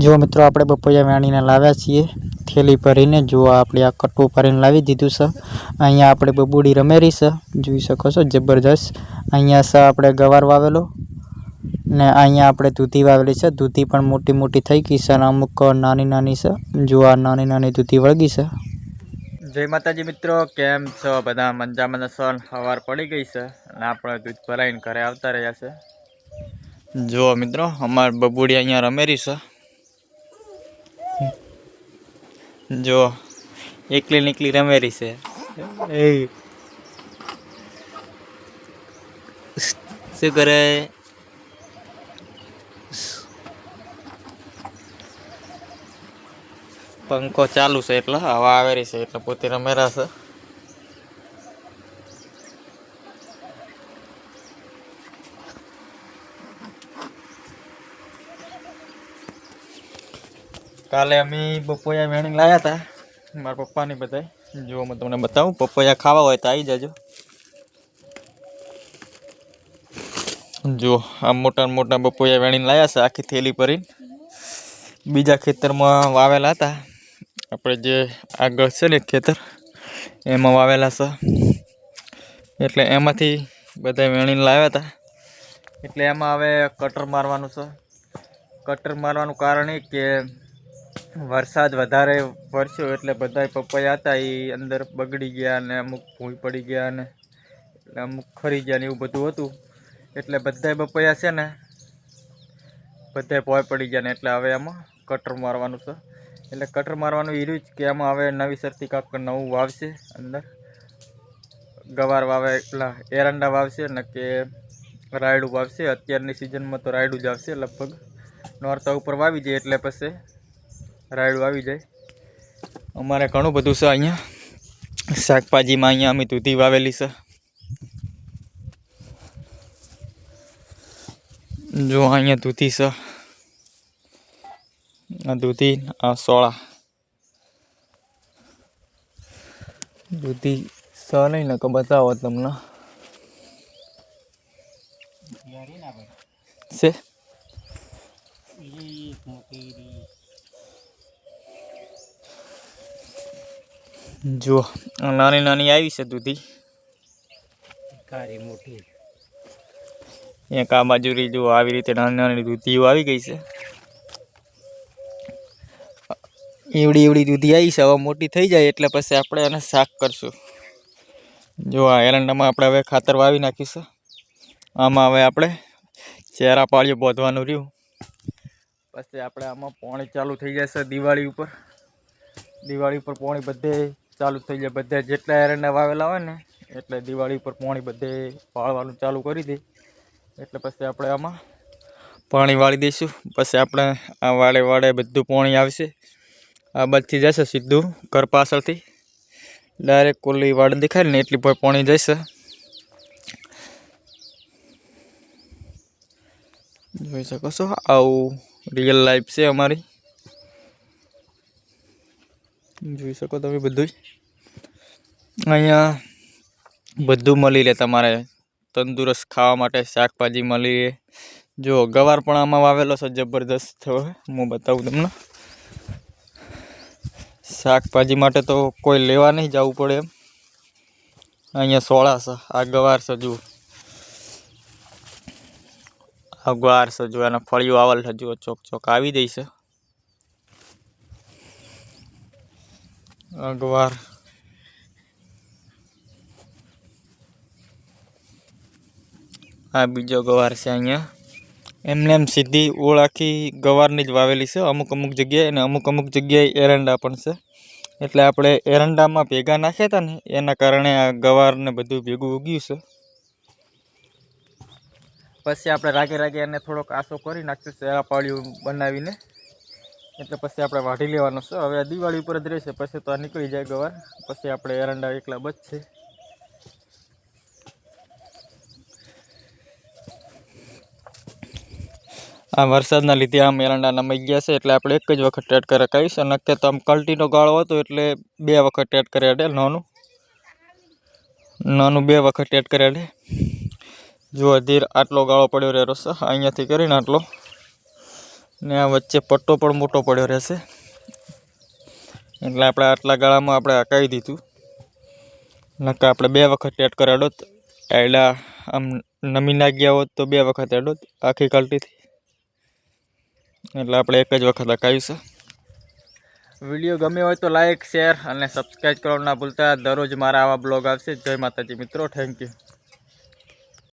જો મિત્રો આપણે બપોરિયા વેણીને લાવ્યા છીએ, થેલી ભરીને જો આપણે આ કટવું ભરીને લાવી દીધું છે. અહીંયા આપણે બબુડી રમેરી છે, જોઈ શકો છો, જબરજસ્ત. અહીંયા છે આપણે ગવાર વાવેલો ને અહીંયા આપણે દૂધી વાવેલી છે. દૂધી પણ મોટી મોટી થઈ ગઈ છે અને અમુક નાની નાની છે. જો આ નાની નાની દૂધી વળગી છે. જય માતાજી મિત્રો, કેમ છો? બધા મંજામાં સર સવાર પડી ગઈ છે અને આપણે દૂધ ભરાઈને ઘરે આવતા રહ્યા છે. જુઓ મિત્રો, અમારે બબુડી અહીંયા રમેરી છે. જો એકલી નીકળી રમેરી છે. એ. શું કરે? પંખો ચાલુ છે એટલે હવા આવેરી છે એટલે પોતે રમેરા છે. કાલે અમે બપોયા વેણી લાયા હતા મારા પપ્પાની બધા જો હું તમને બતાવું પપૈયા ખાવા હોય તો આવી જજો. જો આ મોટા મોટા બપોયા વેણીને લાયા છે, આખી થેલી ભરીને. બીજા ખેતરમાં વાવેલા હતા. આપણે જે આગળ છે ને ખેતર, એમાં વાવેલા છે. એટલે એમાંથી બધા વેણીને લાવ્યા હતા. એટલે એમાં હવે કટર મારવાનું છે. કટર મારવાનું કારણ એ કે વરસાદ વધારે વરસ્યો એટલે બધા પપૈયા હતા એ અંદર બગડી ગયા અને અમુક ભૂઈ પડી ગયા અને એટલે અમુક ખરી ગયા ને એવું બધું હતું. એટલે બધાય પપૈયા છે ને, બધાય ભોય પડી ગયા ને એટલે હવે આમાં કટર મારવાનું છે. એટલે કટર મારવાનું એ રહ્યું જ કે આમાં હવે નવી સરથી કાંક નવું વાવશે અંદર. ગવાર વાવે, એટલા એરંડા વાવશે ને કે રાયડું વાવશે. અત્યારની સિઝનમાં તો રાયડું જ આવશે લગભગ. નોરતા ઉપર વાવી જાય એટલે પછી રાયડું આવી જાય. અમારે ઘણું બધું છે અહીંયા. શાકભાજીમાં અહીંયા અમે દૂધી વાવેલી છે. જો અહીંયા દૂધી છે. આ દૂધી આ સોળા. દૂધી સ નહીં ને કે બતાવો તમને. છે? જુઓ નાની નાની આવી છે દૂધી. કારી મોટી. એક આ બાજુ જો આવી રીતે નાની નાની દૂધીઓ આવી ગઈ છે. એવડી એવડી દૂધી આવી છે હવે મોટી થઈ જાય એટલે પછી આપણે એને શાક કરશું. જો આ એરંડામાં આપણે હવે ખાતર વાવી નાખીશું. આમાં હવે આપણે ચહેરા પાળીઓ બોધવાનું રહ્યું. પછી આપણે આમાં પાણી ચાલુ થઈ જશે દિવાળી ઉપર. દિવાળી ઉપર પાણી બધે ચાલુ થઈ જાય બધા જેટલા એરંડા વાવેલા હોય ને, એટલે દિવાળી ઉપર પાણી બધે પાળવાનું ચાલુ કરી દે. એટલે પછી આપણે આમાં પાણી વાળી દઈશું. પછી આપણે આ વાડે વાડે બધું પાણી આવશે. આ બધી જશે સીધું ઘર પાછળથી. ડાયરેક્ટ કોલી વાડ દેખાય ને, એટલી પાણી જશે. જોઈ શકો છો, આવું રિયલ લાઈફ છે અમારી. જોઈ શકો તમે બધું અહીંયા બધું મળી રહે તમારે તંદુરસ્ત ખાવા માટે શાકભાજી મળી રહે જો ગવાર પણ આમાં વાવેલો છે જબરદસ્ત થયો હું બતાવું તમને. શાકભાજી માટે તો કોઈ લેવા નહીં જવું પડે એમ. અહીંયા સોળા છે, આ ગવાર છે જુઓ. આ ગવાર છે જુઓ, એના ફળીઓ આવેલ છે જુઓ, ચોક ચોક આવી છે. આ ગવાર આ બીજો ગવાર છે અહીંયા એમને એમ સીધી ઓળ આખી ગવારની જ વાવેલી છે અમુક અમુક જગ્યાએ અને અમુક અમુક જગ્યાએ એરંડા પણ છે એટલે આપણે એરંડામાં ભેગા નાખ્યા હતા ને એના કારણે આ ગવારને બધું ભેગું ઉગ્યું છે પછી આપણે રાગે રાગે એને થોડોક આસો કરી નાખ્યું સેરા પાળિયું બનાવીને એટલે પછી આપણે વાઢી લેવાનો છે. હવે દિવાળી ઉપર જ રહેશે, પછી તો આ નીકળી જાય ગવાર. પછી આપણે એરંડા એકલા બચશે. આ વરસાદના લીધે આમ એરંડા નમાઈ ગયા છે, એટલે આપણે એક જ વખત ટેટ કરે કહીશ અને કે તો આમ કલ્ટીનો ગાળો હતો, એટલે બે વખત ટેટ કરે અડે નાનું. નાનું બે વખત ટેટ કરે અડે જો ધીર આટલો ગાળો પડ્યો રહ્યો છે. અહીંયાથી કરીને આટલો. ને આ વચ્ચે પટ્ટો પણ મોટો પડ્યો રહેશે. એટલે આપણે આટલા ગાળામાં આપણે હકાવી દીધું. નકા આપણે બે વખત ટેટ કરાડો એટલે આમ નમી ના ગયા હોત તો બે વખત એડો આખી કલ્ટીથી એટલે આપણે એક જ વખત હકાવીશું વીડિયો ગમ્યો હોય તો લાઇક શેર અને સબસ્ક્રાઈબ કરવાનું ના ભૂલતા. દરરોજ મારા આવા બ્લોગ આવશે. જય માતાજી મિત્રો, થેન્ક યુ.